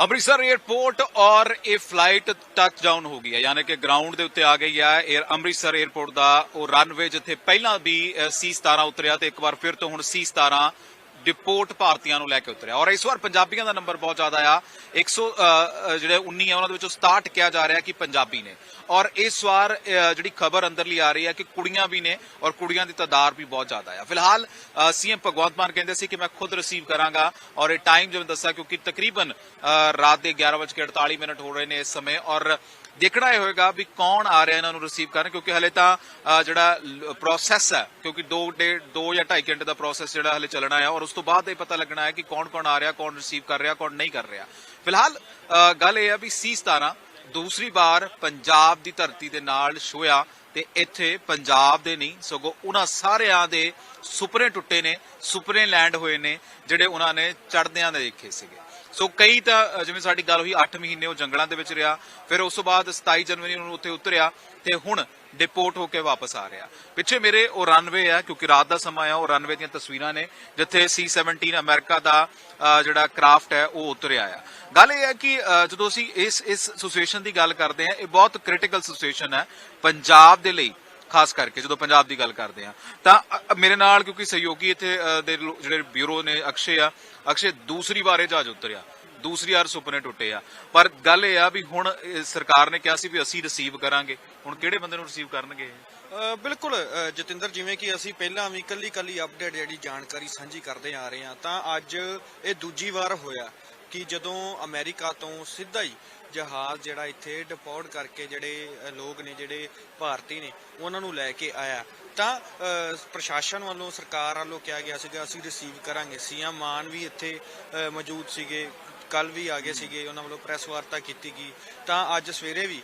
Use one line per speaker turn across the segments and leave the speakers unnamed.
Amritsar airport ਔਰ ਇਹ flight touch down ਹੋ ਗਈ ਹੈ। ਯਾਨੀ ਕਿ ਗਰਾਊਂਡ ਦੇ ਉੱਤੇ ਆ ਗਈ ਹੈ 에ਅਰ ਅੰਮ੍ਰਿਤਸਰ 에ਅਰਪੋਰਟ ਦਾ। ਉਹ ਰਨਵੇ ਜਿੱਥੇ ਪਹਿਲਾਂ ਵੀ C17 ਉਤਰਿਆ ਤੇ ਇੱਕ ਵਾਰ ਫਿਰ ਤੋਂ ਹੁਣ C17 ਡਿਪੋਰਟ ਭਾਰਤੀਆਂ ਨੂੰ ਲੈ ਕੇ ਉਤਰਿਆ। ਔਰ ਇਸ ਵਾਰ ਪੰਜਾਬੀਆਂ ਦਾ ਨੰਬਰ ਬਹੁਤ ਜ਼ਿਆਦਾ ਆ। 100 ਜਿਹੜੇ 19 ਆ ਉਹਨਾਂ ਦੇ ਵਿੱਚੋਂ 67 ਕਿਹਾ ਜਾ ਰਿਹਾ ਕਿ ਪੰਜਾਬੀ ਨੇ। ਔਰ ਇਸ ਵਾਰ ਜਿਹੜੀ ਖਬਰ ਅੰਦਰਲੀ ਆ ਰਹੀ ਹੈ ਕਿ ਕੁੜੀਆਂ ਵੀ ਨੇ ਔਰ ਕੁੜੀਆਂ ਦੀ ਤਾਦਾਦ ਵੀ ਬਹੁਤ ਜ਼ਿਆਦਾ ਆ। ਫਿਲਹਾਲ ਸੀਐਮ ਭਗਵੰਤ ਮਾਨ ਕਹਿੰਦੇ ਸੀ ਕਿ ਮੈਂ ਖੁਦ ਰਿਸੀਵ ਕਰਾਂਗਾ ਔਰ ਇਹ ਟਾਈਮ ਜਿਵੇਂ ਦੱਸਿਆ ਕਿਉਂਕਿ ਤਕਰੀਬਨ ਅ, ਰਾਤ ਦੇ 11:48 ਮਿੰਟ ਹੋ ਰਹੇ ਨੇ ਇਸ ਸਮੇਂ ਔਰ ਦੇਖਣਾ ਇਹ ਹੋਏਗਾ ਵੀ ਕੌਣ ਆ ਰਿਹਾ ਇਹਨਾਂ ਨੂੰ ਰਿਸੀਵ ਕਰਨ ਕਿਉਂਕਿ ਹਲੇ ਤਾਂ ਜਿਹੜਾ ਪ੍ਰੋਸੈਸ ਹੈ ਕਿਉਂਕਿ 2 ਡੇਢ 2 ਜਾਂ 2.5 ਘੰਟੇ ਦਾ ਪ੍ਰੋਸੈਸ ਜਿਹੜਾ ਹਲੇ ਚੱਲਣਾ ਹੈ ਔਰ ਉਸ ਤੋਂ ਬਾਅਦ ਇਹ ਪਤਾ ਲੱਗਣਾ ਹੈ ਕਿ ਕੌਣ ਕੌਣ ਆ ਰਿਹਾ ਕੌਣ ਰਿਸੀਵ ਕਰ ਰਿਹਾ ਕੌਣ ਨਹੀਂ ਕਰ ਰਿਹਾ। ਫਿਲਹਾਲ ਅ, ਗੱਲ ਇਹ ਹੈ ਵੀ ਸੀ 17 ਦੂਸਰੀ ਵਾਰ ਪੰਜਾਬ ਦੀ ਧਰਤੀ ਦੇ ਨਾਲ ਛੋਇਆ ਤੇ ਇੱਥੇ ਪੰਜਾਬ ਦੇ ਨਹੀਂ ਸਗੋਂ ਉਹਨਾਂ ਸਾਰਿਆਂ ਦੇ ਸੁਪਨੇ ਟੁੱਟੇ ਨੇ ਸੁਪਨੇ ਲੈਂਡ ਹੋਏ ਨੇ ਜਿਹੜੇ ਉਹਨਾਂ ਨੇ ਚੜਦਿਆਂ ਦੇ ਦੇਖੇ ਸੀਗੇ। ਸੋ ਕਈ ਤਾਂ ਜਿਵੇਂ ਸਾਡੀ ਗੱਲ ਹੋਈ 8 ਮਹੀਨੇ ਉਹ ਜੰਗਲਾਂ ਦੇ ਵਿੱਚ ਰਿਹਾ, ਫਿਰ ਉਸ ਤੋਂ ਬਾਅਦ 27 ਜਨਵਰੀ ਨੂੰ ਉੱਥੇ ਉਤਰਿਆ ਤੇ ਹੁਣ ਡਿਪੋਰਟ ਹੋ ਕੇ ਵਾਪਸ ਆ ਰਿਹਾ। ਪਿੱਛੇ ਮੇਰੇ ਉਹ ਰਨਵੇ ਆ, ਕਿਉਂਕਿ ਰਾਤ ਦਾ ਸਮਾਂ ਆ, ਉਹ ਰਨਵੇ ਦੀਆਂ ਤਸਵੀਰਾਂ ਨੇ, ਜਿੱਥੇ C17 ਅਮਰੀਕਾ ਦਾ ਜਿਹੜਾ ਕਰਾਫਟ ਹੈ, ਉਹ ਉਤਰਿਆ ਆ। ਗੱਲ ਇਹ ਹੈ ਕਿ ਜਦੋਂ ਅਸੀਂ ਇਸ ਇਸ ਸਿਚੁਏਸ਼ਨ ਦੀ ਗੱਲ ਕਰਦੇ ਆ ਇਹ ਬਹੁਤ ਕ੍ਰਿਟੀਕਲ ਸਿਚੁਏਸ਼ਨ ਹੈ, ਪੰਜਾਬ ਦੇ ਲਈ। ਖਾਸ ਕਰਕੇ ਜਦੋਂ ਪੰਜਾਬ ਦੀ ਗੱਲ ਕਰਦੇ ਆ ਤਾਂ ਅ- ਮੇਰੇ ਨਾਲ ਕਿਉਂਕਿ ਸਹਿਯੋਗੀ ਇੱਥੇ ਅ, ਦੇ ਲੋ- ਜਿਹੜੇ ਬਿਊਰੋ ਨੇ ਅਕਸ਼ੇ ਆ ਅਕਸ਼ੇ ਦੂਸਰੀ ਵਾਰ ਇਹ ਜਹਾਜ਼ ਉਤਰਿਆ। ਦੂਸਰੀ ਵਾਰ ਸੁਪਨੇ ਟੁੱਟੇ ਆ। ਪਰ ਗੱਲ ਇਹ ਆ ਵੀ ਹੁਣ ਇਹ ਸਰਕਾਰ ਨੇ ਕਿਹਾ ਸੀ ਵੀ ਅਸੀਂ ਰਿਸੀਵ ਕਰਾਂਗੇ। ਹੁਣ ਕਿਹੜੇ ਬੰਦੇ ਨੂੰ ਰਿਸੀਵ ਕਰਨਗੇ ਇਹ?
ਅ, ਬਿਲਕੁਲ ਅ, ਜਤਿੰਦਰ ਜਿਵੇਂ ਕਿ ਅਸੀਂ ਪਹਿਲਾਂ ਵੀ ਕੱਲੀ ਕੱਲੀ ਅਪਡੇਟ ਜਿਹੜੀ ਜਾਣਕਾਰੀ ਸਾਂਝੀ ਕਰਦੇ ਆ ਰਹੇ ਹਾਂ ਤਾਂ ਅੱਜ ਇਹ ਦੂਜੀ ਵਾਰ ਹੋਇਆ। ਕਿ ਜਦੋਂ ਅਮਰੀਕਾ ਤੋਂ ਸਿੱਧਾ ਹੀ ਜਹਾਜ਼ ਜਿਹੜਾ ਇੱਥੇ ਡਿਪੋਰਟ ਕਰਕੇ ਜਿਹੜੇ ਲੋਕ ਨੇ ਜਿਹੜੇ ਭਾਰਤੀ ਨੇ, ਉਹਨਾਂ ਨੂੰ ਲੈ ਕੇ ਆਇਆ। ਤਾਂ ਪ੍ਰਸ਼ਾਸਨ ਵੱਲੋਂ, ਸਰਕਾਰ ਵੱਲੋਂ ਕਿਹਾ ਗਿਆ ਸੀਗਾ, ਅਸੀਂ ਰਿਸੀਵ ਕਰਾਂਗੇ। ਸੀਐਮ ਮਾਨ ਵੀ ਇੱਥੇ ਮੌਜੂਦ ਸੀਗੇ, ਕੱਲ ਵੀ ਆ ਗਏ ਸੀਗੇ, ਉਹਨਾਂ ਵੱਲੋਂ ਪ੍ਰੈਸ ਵਾਰਤਾ ਕੀਤੀ ਗਈ। ਤਾਂ ਅੱਜ ਸਵੇਰੇ ਵੀ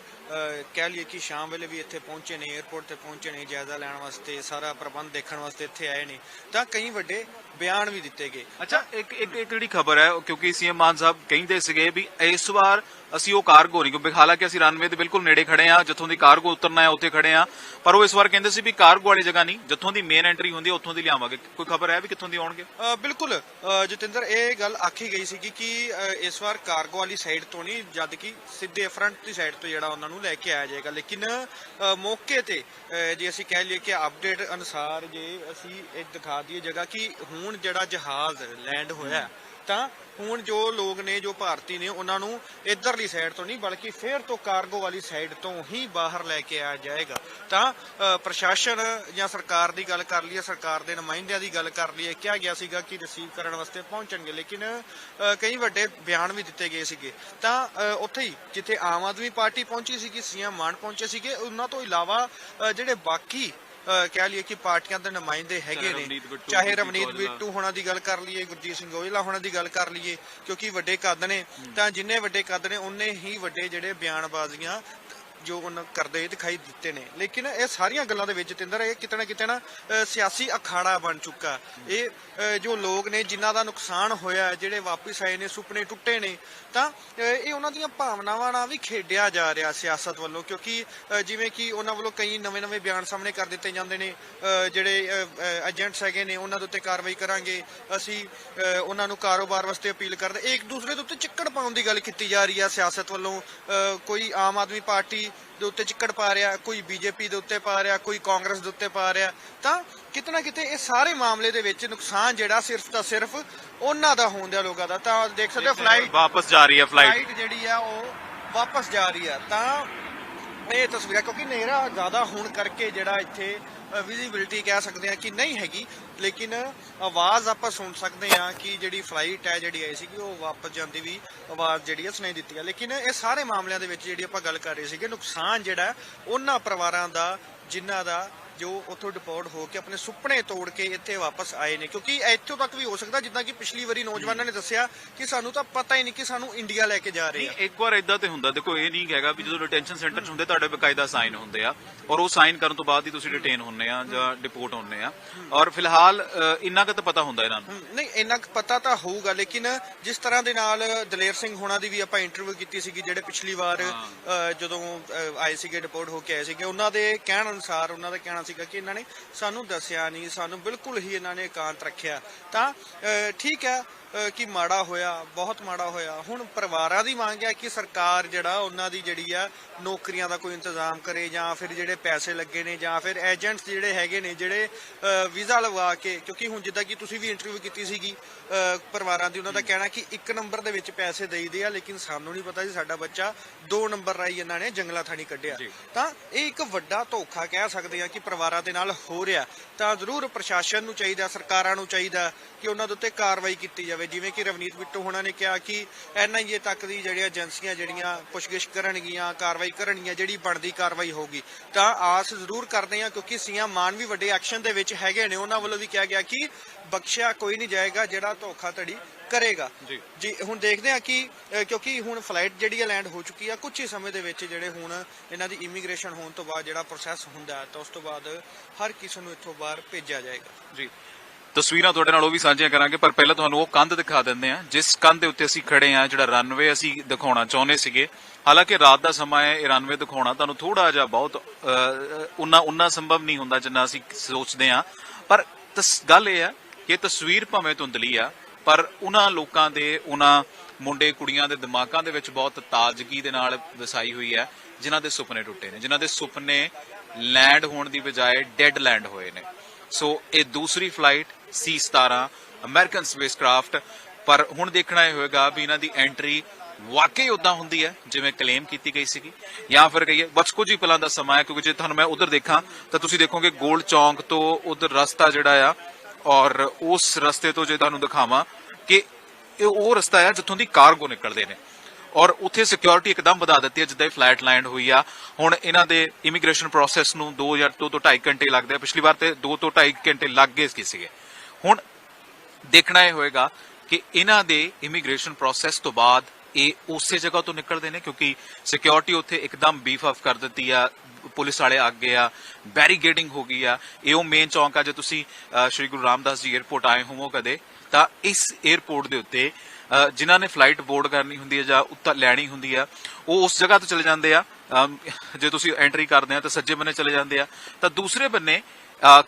ਕਹਿ ਲਈਏ ਕਿ ਸ਼ਾਮ ਵੇਲੇ ਵੀ ਇੱਥੇ ਪਹੁੰਚੇ ਨੇ 에어ਪੋਰਟ ਤੇ ਪਹੁੰਚੇ ਨੇ, ਜਾਇਜ਼ਾ ਲੈਣ ਵਾਸਤੇ, ਸਾਰਾ ਪ੍ਰਬੰਧ ਦੇਖਣ ਵਾਸਤੇ ਇੱਥੇ ਆਏ ਨੇ। ਤਾਂ ਕਈ ਵੱਡੇ ਬਿਆਨ ਵੀ ਦਿੱਤੇ ਗਏ।
ਅੱਛਾ ਇੱਕ ਇੱਕ ਇੱਕ ਜਿਹੜੀ ਖਬਰ ਹੈ ਕਿਉਂਕਿ ਸੀਐਮ ਮਾਨ ਸਾਹਿਬ ਕਹਿੰਦੇ ਸੀਗੇ ਵੀ ਇਸ ਵਾਰ ਅਸੀਂ ਉਹ ਕਾਰਗੋ ਨਹੀਂ ਕਿਉਂਕਿ ਹਾਲਾਂਕਿ ਅਸੀਂ ਰਨਵੇ ਦੇ ਬਿਲਕੁਲ ਨੇੜੇ ਖੜੇ ਆ ਜਿੱਥੋਂ ਦੀ ਕਾਰਗੋ ਉਤਰਨਾ ਹੈ ਉੱਥੇ ਖੜੇ ਆ ਪਰ ਉਹ ਇਸ ਵਾਰ ਕਹਿੰਦੇ ਸੀ ਵੀ ਕਾਰਗੋ ਵਾਲੀ ਜਗ੍ਹਾ ਨਹੀਂ ਜਿੱਥੋਂ ਦੀ ਮੇਨ ਐਂਟਰੀ ਹੁੰਦੀ ਹੈ ਉੱਥੋਂ ਦੀ ਲਿਆਵਾਂਗੇ। ਕੋਈ ਖਬਰ ਹੈ ਵੀ ਕਿੱਥੋਂ ਦੀ ਆਉਣਗੇ?
ਬਿਲਕੁਲ। ਜਤਿੰਦਰ ਇਹ ਗੱਲ ਆਖੀ ਗਈ ਸੀ ਕਿ ਇਸ ਵਾਰ ਕਾਰਗੋ ਵਾਲੀ ਸਾਈਡ ਤੋਂ ਨਹੀਂ ਜਦ ਕਿ ਸਿੱਧੇ ਫਰੰਟ ਦੀ ਸਾਈਡ ਤੋਂ ਜਿਹੜਾ ਉਹਨਾਂ ਨੂੰ ਲੈ ਕੇ ਆਇਆ ਜਾਏਗਾ। ਲੇਕਿਨ ਮੌਕੇ ਤੇ ਜੇ ਅਸੀਂ ਕਹਿ ਲਈਏ ਕਿ ਅਪਡੇਟ ਅਨੁਸਾਰ ਜੇ ਅਸੀਂ ਇਹ ਦਿਖਾ ਦਈਏ ਜਗ੍ਹਾ ਕਿ ਹੁਣ ਜਿਹੜਾ ਜਹਾਜ਼ ਲੈਂਡ ਹੋਇਆ ਤਾਂ ਹੁਣ ਜੋ ਲੋਕ ਨੇ, ਜੋ ਭਾਰਤੀ ਨੇ, ਉਹਨਾਂ ਨੂੰ ਇਧਰਲੀ ਸਾਈਡ ਤੋਂ ਨਹੀਂ, ਬਲਕਿ ਫੇਰ ਤੋਂ ਕਾਰਗੋ ਵਾਲੀ ਸਾਈਡ ਤੋਂ ਹੀ ਬਾਹਰ ਲੈ ਕੇ ਆਇਆ ਜਾਏਗਾ। ਤਾਂ ਪ੍ਰਸ਼ਾਸਨ ਜਾਂ ਸਰਕਾਰ ਦੀ ਗੱਲ ਕਰ ਲਈਏ, ਸਰਕਾਰ ਦੇ ਨੁਮਾਇੰਦਿਆਂ ਦੀ ਗੱਲ ਕਰ ਲਈਏ, ਕਿਹਾ ਗਿਆ ਸੀਗਾ ਕਿ ਰਿਸੀਵ ਕਰਨ ਵਾਸਤੇ ਪਹੁੰਚਣਗੇ, ਲੇਕਿਨ ਕਈ ਵੱਡੇ ਬਿਆਨ ਵੀ ਦਿੱਤੇ ਗਏ ਸੀਗੇ। ਤਾਂ ਉੱਥੇ ਹੀ ਜਿੱਥੇ ਆਮ ਆਦਮੀ ਪਾਰਟੀ ਪਹੁੰਚੀ ਸੀਗੀ, ਸੀਐਮ ਮਾਨ ਪਹੁੰਚੇ ਸੀਗੇ, ਉਹਨਾਂ ਤੋਂ ਇਲਾਵਾ ਜਿਹੜੇ ਬਾਕੀ ਕਹਿ ਲਈਏ ਕਿ ਪਾਰਟੀਆਂ ਦੇ ਨੁਮਾਇੰਦੇ ਹੈਗੇ ਨੇ। ਚਾਹੇ ਰਵਨੀਤ
ਔਜਲਾ।
ਬਿੱਟੂ ਹੋਣਾ ਦੀ ਗੱਲ ਕਰ ਲਈਏ ਗੁਰਜੀਤ ਸਿੰਘ ਔਜਲਾ ਹੋਣਾ ਦੀ ਗੱਲ ਕਰ ਲਈਏ ਕਿਉਂਕਿ ਵੱਡੇ ਕੱਦ ਨੇ। ਤਾਂ ਜਿੰਨੇ ਵੱਡੇ ਕੱਦ ਨੇ ਉਨੇ ਹੀ ਵੱਡੇ ਜਿਹੜੇ ਬਿਆਨਬਾਜ਼ੀਆਂ ਜੋ ਉਹਨਾਂ ਕਰਦੇ ਦਿਖਾਈ ਦਿੱਤੇ ਨੇ। ਲੇਕਿਨ ਇਹ ਸਾਰੀਆਂ ਗੱਲਾਂ ਦੇ ਵਿੱਚ ਤਿੰਦਰ, ਇਹ ਕਿਤੇ ਨਾ ਕਿਤੇ ਨਾ ਸਿਆਸੀ ਅਖਾੜਾ ਬਣ ਚੁੱਕਾ। ਇਹ ਜੋ ਲੋਕ ਨੇ ਜਿਨ੍ਹਾਂ ਦਾ ਨੁਕਸਾਨ ਹੋਇਆ ਜਿਹੜੇ ਵਾਪਸ ਆਏ ਨੇ, ਸੁਪਨੇ ਟੁੱਟੇ ਨੇ, ਤਾਂ ਇਹ ਉਹਨਾਂ ਦੀਆਂ ਭਾਵਨਾਵਾਂ ਨਾਲ ਵੀ ਖੇਡਿਆ ਜਾ ਰਿਹਾ ਸਿਆਸਤ ਵੱਲੋਂ। ਕਿਉਂਕਿ ਜਿਵੇਂ ਕਿ ਉਹਨਾਂ ਵੱਲੋਂ ਕਈ ਨਵੇਂ-ਨਵੇਂ ਬਿਆਨ ਸਾਹਮਣੇ ਕਰ ਦਿੱਤੇ ਜਾਂਦੇ ਨੇ। ਜਿਹੜੇ ਏਜੰਟਸ ਹੈਗੇ ਨੇ, ਉਹਨਾਂ ਦੇ ਉੱਤੇ ਕਾਰਵਾਈ ਕਰਾਂਗੇ। ਅਸੀਂ ਉਹਨਾਂ ਨੂੰ ਕਾਰੋਬਾਰ ਵਾਸਤੇ ਅਪੀਲ ਕਰਦੇ ਇੱਕ ਦੂਸਰੇ ਦੇ ਉੱਤੇ ਚਿੱਕੜ ਪਾਉਣ ਦੀ ਗੱਲ ਕੀਤੀ ਜਾ ਰਹੀ ਹੈ ਸਿਆਸਤ ਵੱਲੋਂ। ਕੋਈ ਆਮ ਆਦਮੀ ਪਾਰਟੀ ਦੇ ਉੱਤੇ ਚਿੱਕੜ ਪਾ ਰਿਹਾ ਕੋਈ ਬੀਜੇਪੀ ਦੇ ਉੱਤੇ ਪਾ ਰਿਹਾ ਕੋਈ ਕਾਂਗਰਸ ਦੇ ਉੱਤੇ ਪਾ ਰਿਹਾ ਤਾਂ ਕਿਤੇ ਨਾ ਕਿਤੇ ਇਹ ਸਾਰੇ ਮਾਮਲੇ ਦੇ ਵਿੱਚ ਨੁਕਸਾਨ ਜਿਹੜਾ ਸਿਰਫ ਤਾਂ ਸਿਰਫ ਉਹਨਾਂ ਦਾ ਹੋਣ ਦਿਆ ਲੋਕਾਂ ਦਾ। ਤਾਂ ਦੇਖ ਸਕਦੇ ਹੋ ਫਲਾਈਟ
ਵਾਪਸ ਜਾ ਰਹੀ ਹੈ ਫਲਾਈਟ
ਜਿਹੜੀ ਆ ਉਹ ਵਾਪਸ ਜਾ ਰਹੀ ਆ। ਤਾਂ ਇਹ ਤਸਵੀਰਾਂ ਕਿਉਂਕਿ ਹਨੇਰਾ ਜ਼ਿਆਦਾ ਹੋਣ ਕਰਕੇ ਜਿਹੜਾ ਇੱਥੇ ਵਿਜ਼ਿਬਿਲਟੀ ਕਹਿ ਸਕਦੇ ਆ ਕਿ ਨਹੀਂ ਹੈਗੀ, ਲੇਕਿਨ ਆਵਾਜ਼ ਆਪਾਂ ਸੁਣ ਸਕਦੇ ਆ ਕਿ ਜਿਹੜੀ ਫਲਾਈਟ ਹੈ, ਜਿਹੜੀ ਆਈ ਸੀਗੀ, ਉਹ ਵਾਪਸ ਜਾਂਦੀ ਵੀ ਆਵਾਜ਼ ਜਿਹੜੀ ਆ ਸੁਣਾਈ ਦਿੱਤੀ ਆ। ਲੇਕਿਨ ਇਹ ਸਾਰੇ ਮਾਮਲਿਆਂ ਦੇ ਵਿੱਚ ਜਿਹੜੀ ਆਪਾਂ ਗੱਲ ਕਰ ਰਹੇ ਸੀਗੇ, ਨੁਕਸਾਨ ਜਿਹੜਾ, ਉਹਨਾਂ ਪਰਿਵਾਰਾਂ ਦਾ, ਜਿਨ੍ਹਾਂ ਦਾ ਜੋ ਉੱਥੋਂ ਡਿਪੋਰਟ ਹੋ ਕੇ ਆਪਣੇ ਸੁਪਨੇ ਤੋੜ ਕੇ ਇੱਥੇ ਵਾਪਸ ਆਏ ਨੇ। ਕਿਉਂਕਿ ਇੱਥੋਂ ਤੱਕ ਵੀ ਹੋ ਸਕਦਾ ਜਿੱਦਾਂ ਕਿ ਪਿਛਲੀ ਵਾਰੀ ਨੌਜਵਾਨਾਂ ਨੇ ਦੱਸਿਆ ਕਿ ਸਾਨੂੰ ਤਾਂ ਪਤਾ ਹੀ ਨਹੀਂ ਕਿ ਸਾਨੂੰ ਇੰਡੀਆ ਲੈ ਕੇ ਜਾ ਰਹੇ
ਨਹੀਂ
ਆ
ਇੱਕ ਵਾਰ ਇਦਾਂ ਤੇ ਹੁੰਦਾ। ਦੇਖੋ ਇਹ ਨਹੀਂ ਹੈਗਾ ਵੀ ਜਦੋਂ ਡਿਟੈਂਸ਼ਨ ਸੈਂਟਰ 'ਚ ਹੁੰਦੇ ਤੁਹਾਡੇ ਬਕਾਇਦਾ ਸਾਈਨ ਹੁੰਦੇ ਆ। ਔਰ ਉਹ ਸਾਈਨ ਕਰਨ ਤੋਂ ਬਾਅਦ ਹੀ ਤੁਸੀਂ ਡਿਟੇਨ ਹੁੰਨੇ ਆ ਜਾਂ ਡਿਪੋਰਟ ਹੁੰਨੇ ਆ। ਔਰ ਫਿਲਹਾਲ ਇੰਨਾ ਕੁ ਤਾਂ ਪਤਾ ਹੁੰਦਾ ਇਹਨਾਂ ਨੂੰ।
ਨਹੀਂ ਇੰਨਾ ਕੁ ਪਤਾ ਤਾਂ ਹੋਊਗਾ ਲੇਕਿਨ ਜਿਸ ਤਰ੍ਹਾਂ ਦੇ ਨਾਲ ਦਲੇਰ ਸਿੰਘ ਹੋਣਾ ਦੀ ਵੀ ਆਪਾਂ ਇੰਟਰਵਿਊ ਕੀਤੀ ਸੀਗੀ ਜਿਹੜੇ ਪਿਛਲੀ ਵਾਰ ਜਦੋਂ ਆਏ ਸੀਗੇ ਰਿਪੋਰਟ ਹੋ ਕੇ ਆਏ ਸੀਗੇ ਉਹਨਾਂ ਦੇ ਕਹਿਣ ਅਨੁਸਾਰ ਉਹਨਾਂ ਦਾ ਕਹਿਣਾ ਸੀਗਾ ਕਿ ਇਹਨਾਂ ਨੇ ਸਾਨੂੰ ਦੱਸਿਆ ਨਹੀਂ ਸਾਨੂੰ ਬਿਲਕੁਲ ਹੀ ਇਹਨਾਂ ਨੇ ਇਕਾਂਤ ਰੱਖਿਆ। ਤਾਂ ਅ, ਠੀਕ ਹੈ ਕਿ ਮਾੜਾ ਹੋਇਆ ਬਹੁਤ ਮਾੜਾ ਹੋਇਆ। ਹੁਣ ਪਰਿਵਾਰਾਂ ਦੀ ਮੰਗ ਹੈ ਕਿ ਸਰਕਾਰ ਜਿਹੜਾ ਉਹਨਾਂ ਦੀ ਜਿਹੜੀ ਆ ਨੌਕਰੀਆਂ ਦਾ ਕੋਈ ਇੰਤਜ਼ਾਮ ਕਰੇ ਜਾਂ ਫਿਰ ਜਿਹੜੇ ਪੈਸੇ ਲੱਗੇ ਨੇ ਜਾਂ ਫਿਰ ਏਜੰਟਸ ਜਿਹੜੇ ਹੈਗੇ ਨੇ ਜਿਹੜੇ ਵੀਜ਼ਾ ਲਵਾ ਕੇ ਕਿਉਂਕਿ ਹੁਣ ਜਿੱਦਾਂ ਕਿ ਤੁਸੀਂ ਵੀ ਇੰਟਰਵਿਊ ਕੀਤੀ ਸੀਗੀ ਪਰਿਵਾਰਾਂ ਦੀ ਉਹਨਾਂ ਦਾ ਕਹਿਣਾ ਕਿ ਇੱਕ ਨੰਬਰ ਦੇ ਵਿੱਚ ਪੈਸੇ ਦੇਈਦੇ ਆ ਲੇਕਿਨ ਸਾਨੂੰ ਨਹੀਂ ਪਤਾ ਸੀ ਸਾਡਾ ਬੱਚਾ ਦੋ ਨੰਬਰ ਰਾਈ ਇਹਨਾਂ ਨੇ ਜੰਗਲਾ ਥਾਣੀ ਕੱਢਿਆ।
ਜੀ।
ਤਾਂ ਇਹ ਇੱਕ ਵੱਡਾ ਧੋਖਾ ਕਹਿ ਸਕਦੇ ਆ ਕਿ ਪਰਿਵਾਰਾਂ ਦੇ ਨਾਲ ਹੋ ਰਿਹਾ। ਤਾਂ ਜ਼ਰੂਰ ਪ੍ਰਸ਼ਾਸਨ ਨੂੰ ਚਾਹੀਦਾ ਸਰਕਾਰਾਂ ਨੂੰ ਚਾਹੀਦਾ ਕਿ ਉਹਨਾਂ ਦੇ ਉੱਤੇ ਕਾਰਵਾਈ ਕੀਤੀ ਜਾਵੇ। ਜਿਵੇਂ ਕਿ ਰਵਨੀਤ ਬਿੱਟੂ ਹੋਣਾ ਨੇ ਕਿਹਾ ਕਿ ਐਨਆਈਏ ਤੱਕ ਦੀ ਜਿਹੜੀਆਂ ਏਜੰਸੀਆਂ ਜਿਹੜੀਆਂ ਪੁੱਛਗਿੱਛ ਕਰਨਗੀਆਂ ਕਾਰਵਾਈ ਕਰਨਗੀਆਂ ਜਿਹੜੀ ਬਣਦੀ ਕਾਰਵਾਈ ਹੋਊਗੀ ਤਾਂ ਆਸ ਜ਼ਰੂਰ ਕਰਦੇ ਆ ਕਿਉਂਕਿ ਸੀਐਮ ਮਾਨ ਵੀ ਵੱਡੇ ਐਕਸ਼ਨ ਦੇ ਵਿੱਚ ਹੈਗੇ ਨੇ। ਉਹਨਾਂ ਵੱਲੋਂ ਵੀ ਕਿਹਾ ਗਿਆ ਕਿ ਬਖਸ਼ਿਆ ਕੋਈ ਨਹੀਂ ਜਾਏਗਾ ਜਿਹੜਾ ਧੋਖਾਧੜੀ ਕਰੇਗਾ।
ਜੀ।
ਹੁਣ ਦੇਖਦੇ ਆ ਕਿ ਕਿਉਂਕਿ ਹੁਣ ਫਲਾਈਟ ਜਿਹੜੀ ਹੈ ਲੈਂਡ ਹੋ ਚੁੱਕੀ ਆ ਕੁਝ ਹੀ ਸਮੇਂ ਦੇ ਵਿੱਚ ਜਿਹੜੇ ਹੁਣ ਇਹਨਾਂ ਦੀ ਇਮੀਗ੍ਰੇਸ਼ਨ ਹੋਣ ਤੋਂ ਬਾਅਦ ਜਿਹੜਾ ਪ੍ਰੋਸੈਸ ਹੁੰਦਾ ਹੈ ਤਾਂ ਉਸ ਤੋਂ ਬਾਅਦ ਹਰ ਕਿਸੇ ਨੂੰ ਇੱਥੋਂ ਬਾਹਰ ਭੇਜਿਆ ਜਾਏਗਾ।
ਜੀ। ਤਸਵੀਰਾਂ ਤੁਹਾਡੇ ਨਾਲ ਉਹ ਵੀ ਸਾਂਝੀਆਂ ਕਰਾਂਗੇ, ਪਰ ਪਹਿਲਾਂ ਤੁਹਾਨੂੰ ਉਹ ਕੰਧ ਦਿਖਾ ਦਿੰਦੇ ਆ ਜਿਸ ਕੰਧ ਦੇ ਉੱਤੇ ਅਸੀਂ ਖੜੇ ਆ ਜਿਹੜਾ ਰਨਵੇ ਅਸੀਂ ਦਿਖਾਉਣਾ ਚਾਹੁੰਦੇ ਸੀਗੇ। ਹਾਲਾਂਕਿ ਰਾਤ ਦਾ ਸਮਾਂ ਹੈ, ਇਹ ਰਨਵੇ ਦਿਖਾਉਣਾ ਤੁਹਾਨੂੰ ਥੋੜਾ ਜਿਹਾ ਬਹੁਤ ਉਨਾ ਉਨਾ ਸੰਭਵ ਨਹੀਂ ਹੁੰਦਾ ਜਿੰਨਾ ਅਸੀਂ ਸੋਚਦੇ ਆ ਪਰ ਗੱਲ ਇਹ ਆ ਕਿ ਤਸਵੀਰ ਭਾਵੇਂ ਧੁੰਦਲੀ ਆ, ਪਰ ਉਹਨਾਂ ਲੋਕਾਂ ਦੇ ਉਹਨਾਂ ਮੁੰਡੇ ਕੁੜੀਆਂ ਦੇ ਦਿਮਾਗਾਂ ਦੇ ਵਿੱਚ ਬਹੁਤ ਤਾਜ਼ਗੀ ਦੇ ਨਾਲ ਵਸਾਈ ਹੋਈ ਹੈ, ਜਿਨ੍ਹਾਂ ਦੇ ਸੁਪਨੇ ਟੁੱਟੇ ਨੇ, ਜਿਨ੍ਹਾਂ ਦੇ ਸੁਪਨੇ ਲੈਂਡ ਹੋਣ ਦੀ ਬਜਾਏ ਡੈਡ ਲੈਂਡ ਹੋਏ ਨੇ। ਸੋ ਇਹ ਦੂਸਰੀ ਫਲਾਈਟ ਸੀ 17 ਅਮਰੀਕਨ ਸਪੇਸਕ੍ਰਾਫਟ ਪਰ ਹੁਣ ਦੇਖਣਾ ਇਹ ਹੋਏਗਾ ਵੀ ਇਹਨਾਂ ਦੀ ਐਂਟਰੀ ਵਾਕਈ ਉਦਾਂ ਹੁੰਦੀ ਹੈ, ਜਿਵੇਂ ਕਲੇਮ ਕੀਤੀ ਗਈ ਸੀਗੀ, ਜਾਂ ਫਿਰ ਕਹੀਏ ਬਸ ਕੁਝ ਹੀ ਪਲਾਂ ਦਾ ਸਮਾਂ ਹੈ, ਕਿਉਂਕਿ ਜੇ ਤੁਹਾਨੂੰ ਮੈਂ ਉਧਰ ਦੇਖਾਂ, ਤਾਂ ਤੁਸੀਂ ਦੇਖੋਗੇ 골ਡ ਚੌਂਕ ਤੋਂ ਉਧਰ ਰਸਤਾ ਜਿਹੜਾ ਆ, ਔਰ ਉਸ ਰਸਤੇ ਤੋਂ ਜੇ ਤੁਹਾਨੂੰ ਦਿਖਾਵਾਂ ਕਿ ਇਹ ਉਹ ਰਸਤਾ ਹੈ ਜਿੱਥੋਂ ਦੀ ਕਾਰਗੋ ਨਿਕਲਦੇ ਨੇ। ਔਰ ਉੱਥੇ ਸਿਕਿਉਰਿਟੀ ਇੱਕਦਮ ਵਧਾ ਦਿੱਤੀ ਹੈ, ਜਿੱਦਾਂ ਹੀ ਫਲਾਈਟ ਲੈਂਡ ਹੋਈ ਆ। ਹੁਣ ਇਹਨਾਂ ਦੇ ਇਮੀਗ੍ਰੇਸ਼ਨ ਪ੍ਰੋਸੈਸ ਨੂੰ 2 ਜਾਂ 2 ਤੋਂ 2.5 ਘੰਟੇ ਲੱਗਦੇ ਆ। ਪਿਛਲੀ ਵਾਰ ਤੇ 2 ਤੋਂ 2.5 ਘੰਟੇ ਲੱਗ ਗਏ ਸੀਗੇ। ਹੁਣ ਦੇਖਣਾ ਇਹ ਹੋਏਗਾ ਕਿ ਇਹਨਾਂ ਦੇ ਇਮੀਗ੍ਰੇਸ਼ਨ ਪ੍ਰੋਸੈਸ ਤੋਂ ਬਾਅਦ ਇਹ ਉਸੇ ਜਗ੍ਹਾ ਤੋਂ ਨਿਕਲਦੇ ਨੇ, ਕਿਉਂਕਿ ਸਿਕਿਉਰਿਟੀ ਉੱਥੇ ਇੱਕਦਮ ਬੀਫ ਅਪ ਕਰ ਦਿੱਤੀ ਆ। ਪੁਲਿਸ ਵਾਲੇ ਆ ਗਏ ਆ ਬੈਰੀਗੇਡਿੰਗ ਹੋ ਗਈ ਆ। ਇਹ ਉਹ ਮੇਨ ਚੌਂਕ ਆ, ਜੇ ਤੁਸੀਂ ਸ਼੍ਰੀ ਗੁਰੂ ਰਾਮਦਾਸ ਜੀ 에ਅਰਪੋਰਟ ਆਏ ਹੋਵੋ ਕਦੇ ਤਾਂ ਇਸ 에ਅਰਪੋਰਟ ਦੇ ਉੱਤੇ ਜਿਨ੍ਹਾਂ ਨੇ ਫਲਾਈਟ ਬੋਰਡ ਕਰਨੀ ਹੁੰਦੀ ਹੈ ਜਾਂ ਉੱਤਰ ਲੈਣੀ ਹੁੰਦੀ ਆ, ਉਹ ਉਸ ਜਗ੍ਹਾ ਤੋਂ ਚਲੇ ਜਾਂਦੇ ਆ। ਜੇ ਤੁਸੀਂ ਐਂਟਰੀ ਕਰਦੇ ਆ ਤਾਂ ਸੱਜੇ ਬੰਨੇ ਚਲੇ ਜਾਂਦੇ ਆ। ਤਾਂ ਦੂਸਰੇ ਬੰਨੇ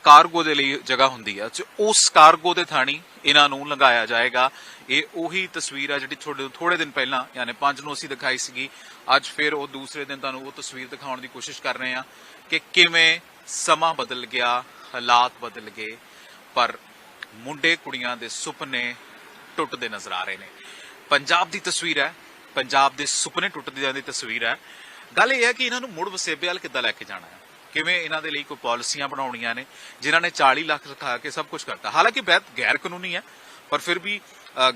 ਕਾਰਗੋ ਦੇ ਲਈ ਜਗ੍ਹਾ ਹੁੰਦੀ ਆ। ਉਸ ਕਾਰਗੋ ਦੇ ਥਾਣੀ ਇਹਨਾਂ ਨੂੰ ਲੰਘਾਇਆ ਜਾਏਗਾ। ਇਹ ਉਹੀ ਤਸਵੀਰ ਆ ਜਿਹੜੀ ਥੋੜੇ ਥੋੜੇ ਦਿਨ ਪਹਿਲਾਂ, ਯਾਨੀ 5 ਨੂੰ ਅਸੀਂ ਦਿਖਾਈ ਸੀਗੀ। ਅੱਜ ਫਿਰ ਉਹ ਦੂਸਰੇ ਦਿਨ ਤੁਹਾਨੂੰ ਉਹ ਤਸਵੀਰ ਦਿਖਾਉਣ ਦੀ ਕੋਸ਼ਿਸ਼ ਕਰ ਰਹੇ ਆ ਕਿ ਕਿਵੇਂ ਸਮਾਂ ਬਦਲ ਗਿਆ, ਹਾਲਾਤ ਬਦਲ ਗਏ। ਪਰ ਮੁੰਡੇ ਕੁੜੀਆਂ ਦੇ ਸੁਪਨੇ ਟੁੱਟਦੇ ਨਜ਼ਰ ਆ ਰਹੇ ਨੇ। ਪੰਜਾਬ ਦੀ ਤਸਵੀਰ ਹੈ। ਪੰਜਾਬ ਦੇ ਸੁਪਨੇ ਟੁੱਟਦੇ ਦੀ ਤਸਵੀਰ ਹੈ। ਗੱਲ ਇਹ ਹੈ ਕਿ ਇਹਨਾਂ ਨੂੰ ਮੁੜ ਵਸੇਬੇ ਵੱਲ ਕਿੱਦਾਂ ਲੈ ਕੇ ਜਾਣਾ ਹੈ? ਕਿਵੇਂ ਇਹਨਾਂ ਦੇ ਲਈ ਕੋਈ ਪਾਲਿਸੀਆਂ ਬਣਾਉਣੀਆਂ ਨੇ? ਜਿਨ੍ਹਾਂ ਨੇ 40 ਲੱਖ ਰਖਾ ਕੇ ਸਭ ਕੁਝ ਕਰਤਾ। ਹਾਲਾਂਕਿ ਬੈਤ ਗੈਰ ਕਾਨੂੰਨੀ ਹੈ, ਪਰ ਫਿਰ ਵੀ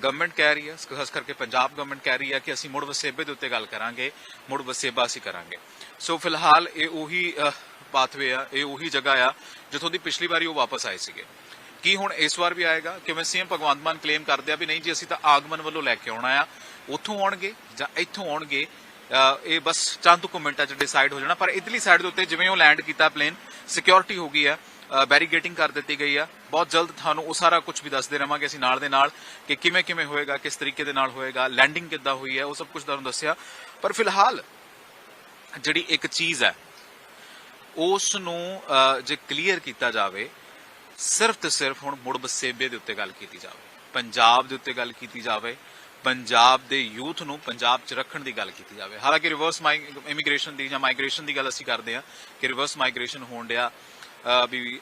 ਗਵਰਨਮੈਂਟ ਕਹਿ ਰਹੀ ਹੈ ਖਾਸ ਕਰਕੇ ਪੰਜਾਬ ਗਵਰਨਮੈਂਟ ਕਹਿ ਰਹੀ ਹੈ ਕਿ ਅਸੀਂ ਮੁੜ ਵਸੇਬੇ ਦੇ ਉੱਤੇ ਗੱਲ ਕਰਾਂਗੇ, ਮੁੜ ਵਸੇਬਾ ਅਸੀਂ ਕਰਾਂਗੇ। ਸੋ ਫਿਲਹਾਲ ਇਹ ਉਹੀ ਪਾਥਵੇ ਆ, ਇਹ ਉਹੀ ਜਗ੍ਹਾ ਆ, ਜਿੱਥੋਂ ਦੀ ਪਿਛਲੀ ਵਾਰੀ ਉਹ ਵਾਪਸ ਆਏ ਸੀਗੇ। ਕੀ ਹੁਣ ਇਸ ਵਾਰ ਵੀ ਆਏਗਾ? ਕਿਵੇਂ ਸੀਐਮ ਭਗਵੰਤ ਮਾਨ ਕਲੇਮ ਕਰਦੇ ਆ ਵੀ ਨਹੀਂ ਜੀ, ਅਸੀਂ ਤਾਂ ਆਗਮਨ ਵੱਲੋਂ ਲੈ ਕੇ ਆਉਣਾ ਆ। ਉੱਥੋਂ ਆਉਣਗੇ ਜਾਂ ਇੱਥੋਂ ਆਉਣਗੇ? ਇਹ ਬਸ ਚੰਦ ਕੁ ਮਿੰਟਾਂ ਚ ਡਿਸਾਈਡ ਹੋ ਜਾਣਾ। ਪਰ ਇਧਰਲੀ ਸਾਈਡ ਦੇ ਉੱਤੇ ਜਿਵੇਂ ਉਹ ਲੈਂਡ ਕੀਤਾ ਪਲੇਨ ਸਿਕਿਉਰਿਟੀ ਹੋ ਗਈ ਆ ਬੈਰੀਗੇਟਿੰਗ ਕਰ ਦਿੱਤੀ ਗਈ ਆ। ਬਹੁਤ ਜਲਦ ਤੁਹਾਨੂੰ ਉਹ ਸਾਰਾ ਕੁਝ ਵੀ ਦੱਸਦੇ ਰਵਾਂਗੇ ਅਸੀਂ ਨਾਲ ਦੇ ਨਾਲ ਕਿ ਕਿਵੇਂ ਕਿਵੇਂ ਹੋਏਗਾ, ਕਿਸ ਤਰੀਕੇ ਦੇ ਨਾਲ ਹੋਏਗਾ ਲੈਂਡਿੰਗ ਕਿੱਦਾਂ ਹੋਈ ਹੈ ਉਹ ਸਭ ਕੁਝ ਤੁਹਾਨੂੰ ਦੱਸਿਆ। ਪਰ ਫਿਲਹਾਲ ਜਿਹੜੀ ਇੱਕ ਚੀਜ਼ ਹੈ, ਉਸ ਨੂੰ ਜੇ ਕਲੀਅਰ ਕੀਤਾ ਜਾਵੇ ਸਿਰਫ ਤੇ ਸਿਰਫ ਹੁਣ ਮੁੜ ਬਸੇਬੇ ਦੇ ਉੱਤੇ ਗੱਲ ਕੀਤੀ ਜਾਵੇ, ਪੰਜਾਬ ਦੇ ਉੱਤੇ ਗੱਲ ਕੀਤੀ ਜਾਵੇ, ਪੰਜਾਬ ਦੇ ਯੂਥ ਨੂੰ ਪੰਜਾਬ 'ਚ ਰੱਖਣ ਦੀ ਗੱਲ ਕੀਤੀ ਜਾਵੇ। ਹਾਲਾਂਕਿ ਰਿਵਰਸ ਇਮੀਗ੍ਰੇਸ਼ਨ ਦੀ ਜਾਂ ਮਾਈਗ੍ਰੇਸ਼ਨ ਦੀ ਗੱਲ ਅਸੀਂ ਕਰਦੇ ਹਾਂ ਕਿ ਰਿਵਰਸ ਮਾਈਗ੍ਰੇਸ਼ਨ ਹੋਣ ਡਿਆ ਵੀ